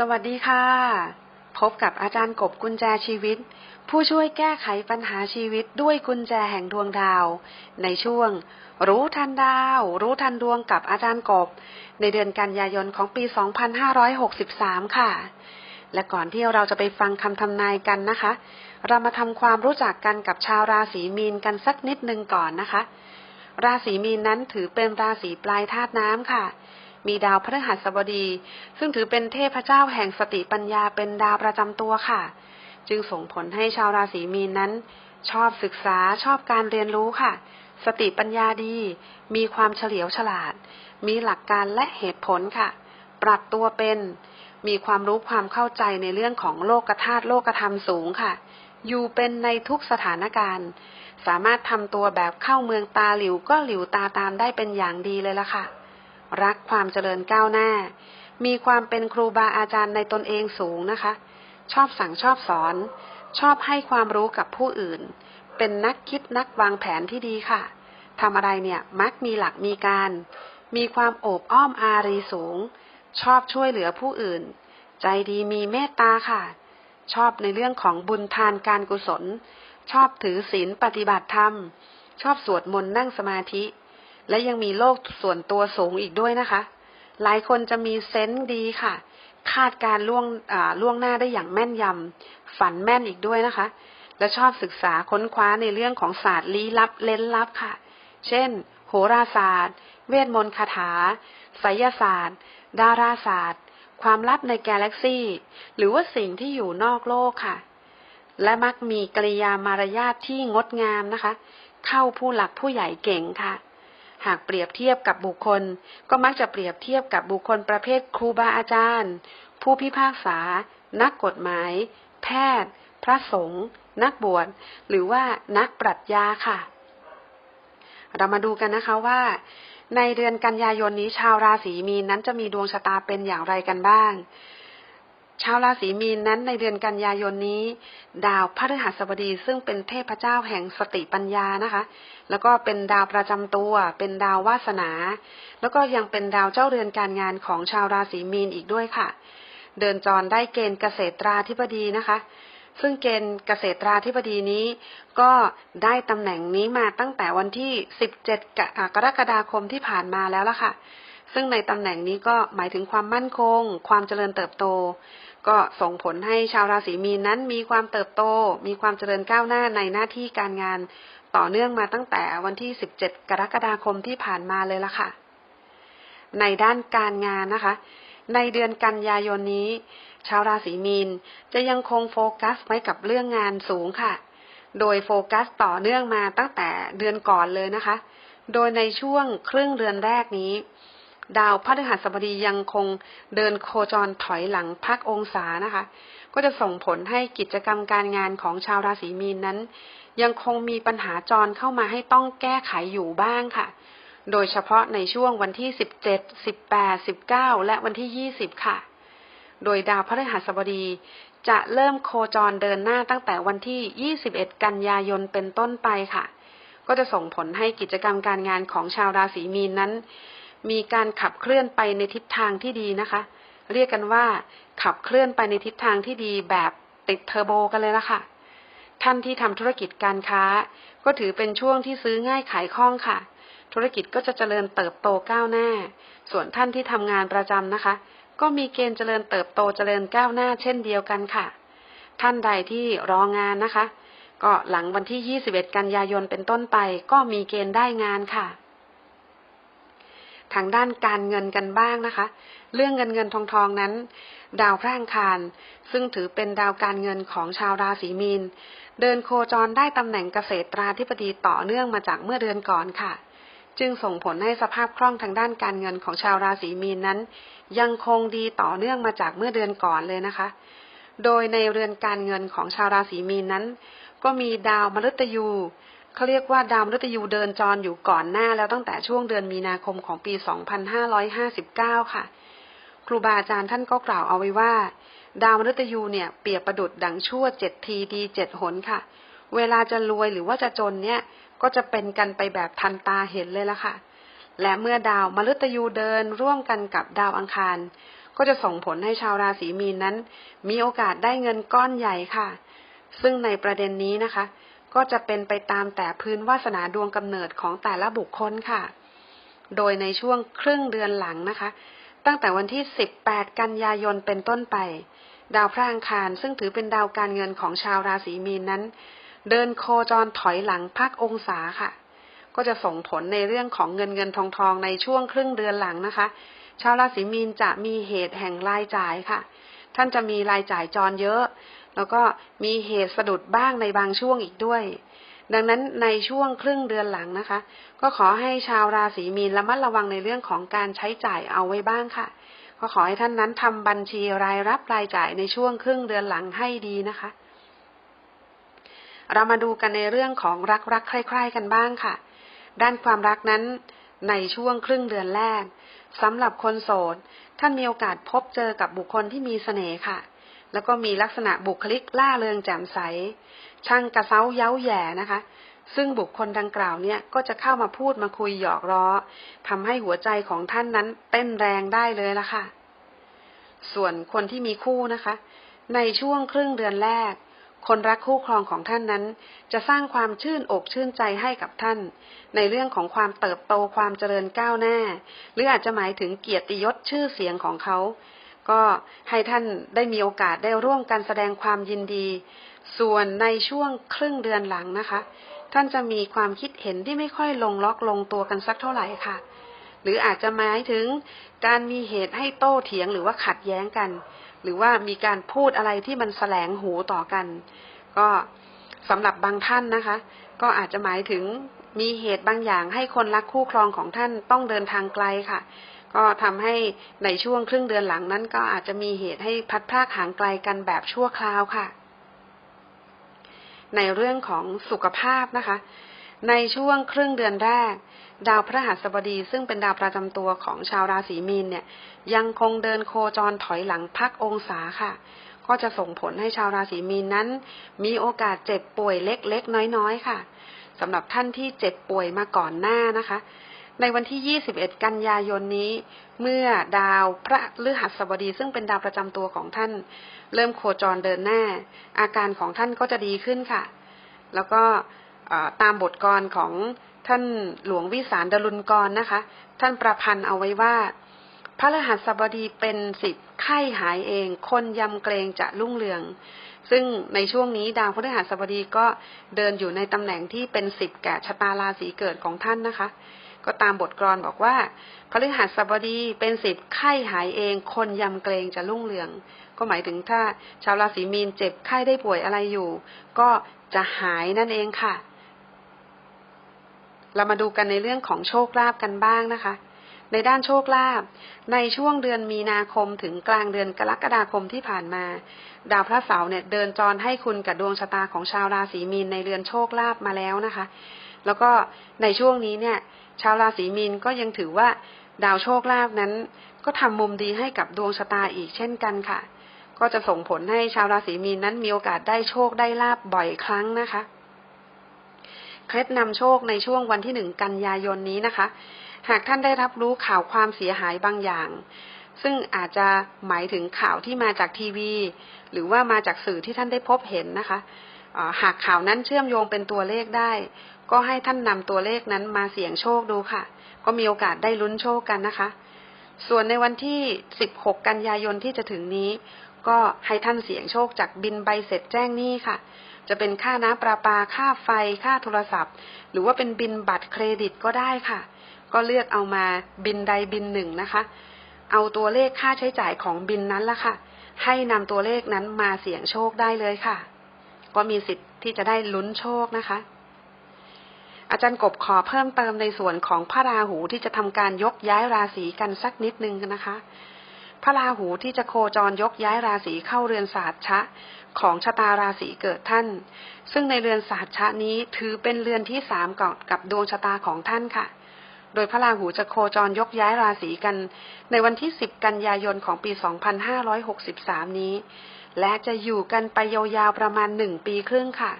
สวัสดีค่ะ พบกับอาจารย์กบกุญแจชีวิต ผู้ช่วยแก้ไขปัญหาชีวิตด้วยกุญแจแห่งดวงดาว ในช่วง รู้ทันดาว รู้ทันดวงกับอาจารย์กบ ในเดือนกันยายนของปี 2563 ค่ะ และก่อนที่เราจะไปฟังคำทำนายกันนะคะ เรามาทำความรู้จักกันกับชาวราศีมีนกันสักนิดนึงก่อนนะคะ ราศีมีนนั้นถือเป็นราศีปลายธาตุน้ำค่ะ มีดาวพฤหัสบดี ซึ่งถือเป็นเทพเจ้าแห่งสติปัญญาเป็นดาวประจำตัวค่ะ จึงส่งผลให้ชาวราศีมีนนั้น ชอบศึกษาชอบการเรียนรู้ค่ะ สติปัญญาดี มีความเฉลียวฉลาด มีหลักการและเหตุผลค่ะ ปรับตัวเป็น มีความรู้ความเข้าใจในเรื่องของโลกธาตุโลกธรรมสูงค่ะ อยู่เป็นในทุกสถานการณ์สามารถทำตัวแบบเข้าเมืองตาหลิวก็หลิวตาตามได้เป็นอย่างดีเลยล่ะค่ะ รักความเจริญก้าวหน้า มีความเป็นครูบาอาจารย์ในตนเองสูงนะคะ ชอบสั่งชอบสอน ชอบให้ความรู้กับผู้อื่น เป็นนักคิดนักวางแผนที่ดีค่ะทำอะไรเนี่ยมักมีหลักมีการ มีความโอบอ้อมอารีสูง ชอบช่วยเหลือผู้อื่น ใจดีมีเมตตาค่ะ ชอบในเรื่องของบุญทานการกุศล ชอบถือศีลปฏิบัติธรรม ชอบสวดมนต์นั่งสมาธิ และยังมีโลกส่วนตัวสูงอีกด้วยนะคะ หลายคนจะมีเซนส์ดีค่ะ คาดการล่วงล่วงหน้าได้อย่างแม่นยำฝันแม่นอีกด้วยนะคะ และชอบศึกษาค้นคว้าในเรื่องของศาสตร์ลี้ลับเล้นลับค่ะ เช่น โหราศาสตร์ เวทมนต์คาถาไสยศาสตร์ ดาราศาสตร์ ความลับในกาแล็กซี่ หรือว่าสิ่งที่อยู่นอกโลกค่ะ และมักมีกริยามารยาทที่งดงามนะคะ เข้าผู้หลักผู้ใหญ่เก่งค่ะ หากเปรียบเทียบกับบุคคล ก็มักจะเปรียบเทียบกับบุคคลประเภทครูบาอาจารย์ ผู้พิพากษา นักกฎหมาย แพทย์ พระสงฆ์นักบวชหรือว่านักปรัชญาค่ะ เรามาดูกันนะคะว่า ในเดือนกันยายนนี้ชาวราศีมีนนั้นจะมีดวงชะตาเป็นอย่างไรกันบ้าง ชาวราศีมีนนั้นในเดือนกันยายนนี้ ดาวพฤหัสบดีซึ่งเป็นเทพเจ้าแห่งสติปัญญานะคะ แล้วก็เป็นดาวประจำตัว เป็นดาววาสนา แล้วก็ยังเป็นดาวเจ้าเรือนการงานของชาวราศีมีนอีกด้วยค่ะ เดินจรได้เกณฑ์เกษตราธิบดีนะคะ ซึ่งเกณฑ์เกษตราธิบดีนี้ ก็ได้ตำแหน่งนี้มาตั้งแต่วันที่ 17 กรกฎาคมที่ผ่านมาแล้วล่ะค่ะ ซึ่งในตำแหน่งนี้ก็หมายถึงความมั่นคง ความเจริญเติบโต ก็ส่งผลให้ชาวราศีมีนนั้นมีความเติบโต มีความเจริญก้าวหน้าในหน้าที่การงาน ต่อเนื่องมาตั้งแต่วันที่ 17 กรกฎาคมที่ผ่านมาเลยละค่ะ ในด้านการงานนะคะ ในเดือนกันยายนนี้ ชาวราศีมีนจะยังคงโฟกัสไว้กับเรื่องงานสูงค่ะโดยโฟกัสต่อเนื่องมาตั้งแต่เดือนก่อนเลยนะคะ โดยในช่วงครึ่งเดือนแรกนี้ ดาวพฤหัสบดียังคงเดินโคจรถอยหลังพักองศานะคะ ก็จะส่งผลให้กิจกรรมการงานของชาวราศีมีนนั้น ยังคงมีปัญหาจรเข้ามาให้ต้องแก้ไขอยู่บ้างค่ะ โดยเฉพาะในช่วงวันที่ 17 18 19 และวันที่ 20 ค่ะ โดยดาวพฤหัสบดีจะเริ่มโคจรเดินหน้าตั้งแต่วันที่ 21 กันยายนเป็นต้นไปค่ะ ก็จะส่งผลให้กิจกรรมการงานของชาวราศีมีนนั้น มีการขับเคลื่อนไปในทิศทางที่ดีนะคะ เรียกกันว่า ขับเคลื่อนไปในทิศทางที่ดีแบบติดเทอร์โบกันเลยละค่ะ ท่านที่ทำธุรกิจการค้า ก็ถือเป็นช่วงที่ซื้อง่ายขายคล่องค่ะ ธุรกิจก็จะเจริญเติบโตก้าวหน้า ส่วนท่านที่ทำงานประจำนะคะ ก็มีเกณฑ์เจริญเติบโตเจริญก้าวหน้า เช่นเดียวกันค่ะ ท่านใดที่รองานนะคะ ก็หลังวันที่ 21 กันยายนเป็นต้นไป ก็มีเกณฑ์ได้งานค่ะ ทางด้านการเงินกันบ้างนะคะ เรื่องเงินเงินทองทองนั้น ดาวพระอังคาร ซึ่งถือเป็นดาวการเงินของชาวราศีมีน เดินโคจรได้ตำแหน่งเกษตราธิบดีต่อเนื่องมาจากเมื่อเดือนก่อนค่ะ จึงส่งผลให้สภาพคล่องทางด้านการเงินของชาวราศีมีนนั้น ยังคงดีต่อเนื่องมาจากเมื่อเดือนก่อนเลยนะคะ โดยในเรือนการเงินของชาวราศีมีนนั้น ก็มีดาวมฤตยู เขาเรียกว่าดาวมฤตยูเดินจรอยู่ก่อนหน้าแล้วตั้งแต่ช่วงเดือนมีนาคมของปี 2559 ค่ะ ครูบาอาจารย์ท่านก็กล่าวเอาไว้ว่า ดาวมฤตยูเนี่ยเปรียบประดุดดังชั่วเจ็ดทีดีเจ็ดหนค่ะ เวลาจะรวยหรือว่าจะจนเนี่ยก็จะเป็นกันไปแบบทันตาเห็นเลยละค่ะ และเมื่อดาวมฤตยูเดินร่วมกันกับดาวอังคารก็จะส่งผลให้ชาวราศีมีนนั้น มีโอกาสได้เงินก้อนใหญ่ค่ะ ซึ่งในประเด็นนี้นะคะ ก็จะเป็นไปตามแต่พื้นวาสนาดวงกำเนิดของแต่ละบุคคลค่ะ โดยในช่วงครึ่งเดือนหลังนะคะ ตั้งแต่วันที่ 18 กันยายนเป็นต้นไป ดาวพระอังคารซึ่งถือเป็นดาวการเงินของชาวราศีมีนนั้น เดินโคจรถอยหลังพักองศาค่ะ ก็จะส่งผลในเรื่องของเงินเงินทองทองในช่วงครึ่งเดือนหลังนะคะ ชาวราศีมีนจะมีเหตุแห่งรายจ่ายค่ะ ท่านจะมีรายจ่ายจรเยอะ แล้วก็มีเหตุสะดุดบ้างในบางช่วงอีกด้วย ดังนั้นในช่วงครึ่งเดือนหลังนะคะ ก็ขอให้ชาวราศีมีนระมัดระวังในเรื่องของการใช้จ่ายเอาไว้บ้างค่ะ ก็ขอให้ท่านนั้นทำบัญชีรายรับรายจ่ายในช่วงครึ่งเดือนหลังให้ดีนะคะ เรามาดูกันในเรื่องของรักรักใคร่ๆกันบ้างค่ะ ด้านความรักนั้นในช่วงครึ่งเดือนแรกสำหรับคนโสด ท่านมีโอกาสพบเจอกับบุคคลที่มีเสน่ห์ค่ะ แล้วก็มีลักษณะบุคลิกล่าเริงแจ่มใส ช่างกระเซ้าเย้าแย่นะคะ ซึ่งบุคคลดังกล่าวเนี่ยก็จะเข้ามาพูดมาคุยหยอกล้อทำให้หัวใจของท่านนั้นเต้นแรงได้เลยละค่ะ ส่วนคนที่มีคู่นะคะ ในช่วงครึ่งเดือนแรก คนรักคู่ครองของท่านนั้น จะสร้างความชื่นอกชื่นใจให้กับท่าน ในเรื่องของความเติบโตความเจริญก้าวหน้า หรืออาจจะหมายถึงเกียรติยศชื่อเสียงของเขา ก็ให้ท่านได้มีโอกาสได้ร่วมกันแสดงความยินดี ส่วนในช่วงครึ่งเดือนหลังนะคะ ท่านจะมีความคิดเห็นที่ไม่ค่อยลงล็อกลงตัวกันสักเท่าไหร่ค่ะ หรืออาจจะหมายถึงการมีเหตุให้โต้เถียงหรือว่าขัดแย้งกัน หรือว่ามีการพูดอะไรที่มันแสลงหูต่อกัน ก็สำหรับบางท่านนะคะ ก็อาจจะหมายถึงมีเหตุบางอย่างให้คนรักคู่ครองของท่านต้องเดินทางไกลค่ะ ก็ทำให้ในช่วงครึ่งเดือนหลังนั้นก็อาจจะมีเหตุให้พัดพรากห่างไกลกันแบบชั่วคราวค่ะ ในเรื่องของสุขภาพนะคะ ในช่วงครึ่งเดือนแรก ดาวพระหัสบดีซึ่งเป็นดาวประจำตัวของชาวราศีมีนเนี่ย ยังคงเดินโคจรถอยหลังพักองศาค่ะก็จะส่งผลให้ชาวราศีมีนนั้น มีโอกาสเจ็บป่วยเล็กๆน้อยๆค่ะสำหรับท่านที่เจ็บป่วยมาก่อนหน้านะคะ ในวันที่ 21 กันยายนนี้ เมื่อดาวพระฤหัสบดีซึ่งเป็นดาวประจำตัวของท่าน เริ่มโคจรเดินหน้า อาการของท่านก็จะดีขึ้นค่ะ แล้วก็ตามบทกรของท่านหลวงวิสารดลุนกรนะคะ ท่านประพันธ์เอาไว้ว่า พระรหัสบดีเป็นสิบไข้หายเอง คนยำเกรงจะรุ่งเรือง ซึ่งในช่วงนี้ดาวพฤหัสบดีก็เดินอยู่ในตำแหน่งที่เป็นสิบแก่ชะตาราศีเกิดของท่านนะคะ ก็ตามบทกรบอกว่าพฤหัสบดีเป็นสิบไข้หายเอง คนยำเกรงจะรุ่งเรือง ก็หมายถึงถ้าชาวราศีมีนเจ็บไข้ได้ป่วยอะไรอยู่ ก็จะหายนั่นเองค่ะ เรามาดูกันในเรื่องของโชคลาภกันบ้างนะคะ ในด้านโชคลาภในช่วงเดือนมีนาคมถึงกลางเดือนกรกฎาคมที่ผ่านมา ดาวพระเสาร์เนี่ยเดินจรให้คุณกับดวงชะตาของชาวราศีมีนในเรือนโชคลาภมาแล้วนะคะ แล้วก็ในช่วงนี้เนี่ย ชาวราศีมีนก็ยังถือว่าดาวโชคลาภนั้น ก็ทำมุมดีให้กับดวงชะตาอีกเช่นกันค่ะ ก็จะส่งผลให้ชาวราศีมีนนั้นมีโอกาสได้โชคได้ลาบบ่อยครั้งนะคะ เคล็ดนำโชคในช่วงวันที่หนึ่งกันยายนนี้นะคะ หากท่านได้รับรู้ข่าวความเสียหายบางอย่าง ซึ่งอาจจะหมายถึงข่าวที่มาจากทีวี หรือว่ามาจากสื่อที่ท่านได้พบเห็นนะคะหากข่าวนั้นเชื่อมโยงเป็นตัวเลขได้ ก็ให้ท่านนำตัวเลขนั้นมาเสี่ยงโชคดูค่ะ ก็มีโอกาสได้ลุ้นโชคกันนะคะ ส่วนในวันที่ 16 กันยายนที่จะถึงนี้ ก็ให้ท่านเสี่ยงโชคจากบินใบเสร็จแจ้งหนี้ค่ะ จะเป็นค่าน้ำประปา ค่าไฟ ค่าโทรศัพท์ หรือว่าเป็นบินบัตรเครดิตก็ได้ค่ะ ก็เลือกเอามาบินใดบินหนึ่งนะคะ เอาตัวเลขค่าใช้จ่ายของบินนั้นละค่ะ ให้นำตัวเลขนั้นมาเสี่ยงโชคได้เลยค่ะ ก็มีสิทธิ์ที่จะได้ลุ้นโชคนะคะ อาจารย์กบขอเพิ่มเติมในส่วนของพระราหูที่จะทำการยกย้ายราศีกันสักนิดนึงนะคะ พระราหูที่จะโคจรยกย้ายราศีเข้าเรือนศาสตร์ชะของชะตาราศีเกิดท่าน ซึ่งในเรือนศาสตร์ชะนี้ถือเป็นเรือนที่สามกับกับดวงชะตาของท่านค่ะ โดยพระราหูจะโคจรยกย้ายราศีกัน ในวันที่ 10 กันยายนของปี 2563 นี้ และจะอยู่กันไปยาวๆประมาณหนึ่งปีครึ่งค่ะ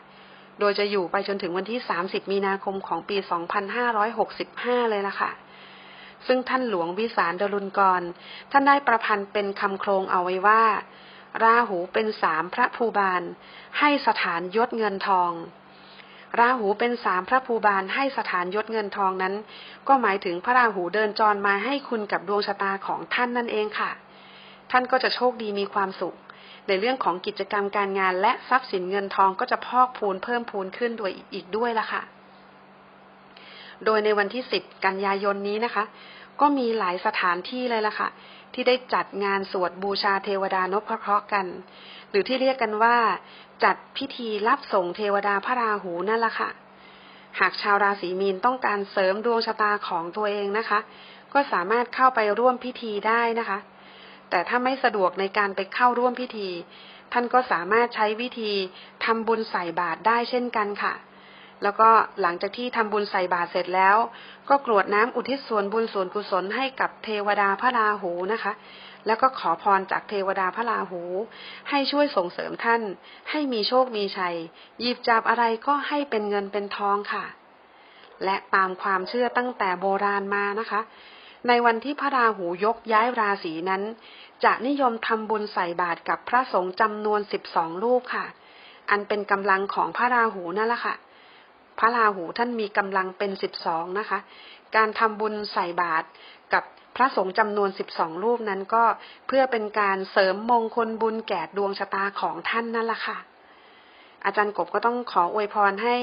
โดยจะอยู่ไปจนถึงวันที่ 30 มีนาคมของปี 2565 เลยล่ะค่ะ ซึ่งท่านหลวงวิสารดลุนกร ท่านได้ประพันธ์เป็นคำโครงเอาไว้ว่า ราหูเป็นสามพระภูบาล ให้สถานยศเงินทอง ราหูเป็นสามพระภูบาลให้สถานยศเงินทองนั้น ก็หมายถึงพระราหูเดินจรมาให้คุณกับดวงชะตาของท่านนั่นเองค่ะ ท่านก็จะโชคดีมีความสุข ในเรื่องของกิจกรรมการงาน และทรัพย์สินเงินทองก็จะพอกพูนเพิ่มพูนขึ้นด้วยอีกด้วยละค่ะ โดยในวันที่ 10 กันยายนนี้นะคะ ก็มีหลายสถานที่เลยล่ะค่ะ ที่ได้จัดงานสวดบูชาเทวดานพเคราะห์กัน หรือที่เรียกกันว่า จัดพิธีรับส่งเทวดาพระราหูนั่นละค่ะ หากชาวราศีมีนต้องการเสริมดวงชะตาของตัวเองนะคะ ก็สามารถเข้าไปร่วมพิธีได้นะคะ แต่ถ้าไม่สะดวกในการไปเข้าร่วมพิธี ท่านก็สามารถใช้วิธีทำบุญใส่บาตรได้เช่นกันค่ะ แล้วก็หลังจากที่ทำบุญใส่บาตรเสร็จแล้ว ก็กรวดน้ำอุทิศส่วนบุญส่วนกุศลให้กับเทวดาพระราหูนะคะ แล้วก็ขอพรจากเทวดาพระราหู ให้ช่วยส่งเสริมท่าน ให้มีโชคมีชัย หยิบจับอะไรก็ให้เป็นเงินเป็นทองค่ะ และตามความเชื่อตั้งแต่โบราณมานะคะ ในวันที่พระราหูยกย้ายราศีนั้น จะนิยมทำบุญใส่บาตรกับพระสงฆ์จำนวนสิบสองรูปค่ะ อันเป็นกำลังของพระราหูนั่นแหละค่ะ พระราหูท่านมีกำลังเป็นสิบสองนะคะ การทำบุญใส่บาตรกับพระสงฆ์จำนวนสิบสองรูปนั้นก็เพื่อเป็นการเสริมมงคลบุญแก่ดวงชะตาของท่านนั่นแหละค่ะ อาจารย์กบก็ต้องขออวยพรให้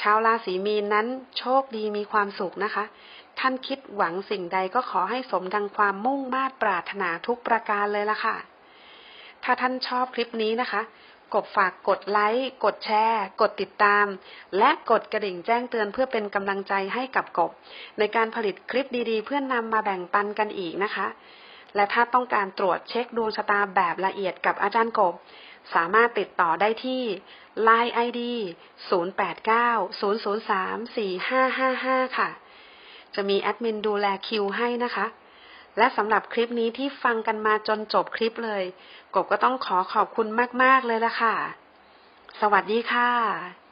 ชาวราศีมีนนั้นโชคดีมีความสุขนะคะ ท่านคิดหวังสิ่งใดก็ขอให้สมดังความมุ่งมา่ปรารถนาทุกประการเลยล่ะค่ะ ถ้าท่านชอบคลิปนี้นะคะ กบฝากกดไลค์ กดแชร์ กดติดตาม และกดกระดิ่งแจ้งเตือนเพื่อเป็นกำลังใจให้กับกบ ในการผลิตคลิปดีๆ เพื่อนนำมาแบ่งปันกันอีกนะคะ และถ้าต้องการตรวจเช็คดวงชะตาแบบละเอียดกับอาจารย์กบ สามารถติดต่อได้ที่ Line ID 0890034555 ค่ะ จะมีแอดมินดูแลคิวให้นะคะ และสำหรับคลิปนี้ที่ฟังกันมาจนจบคลิปเลย กบก็ต้องขอขอบคุณมาก ๆ เลยละค่ะ สวัสดีค่ะ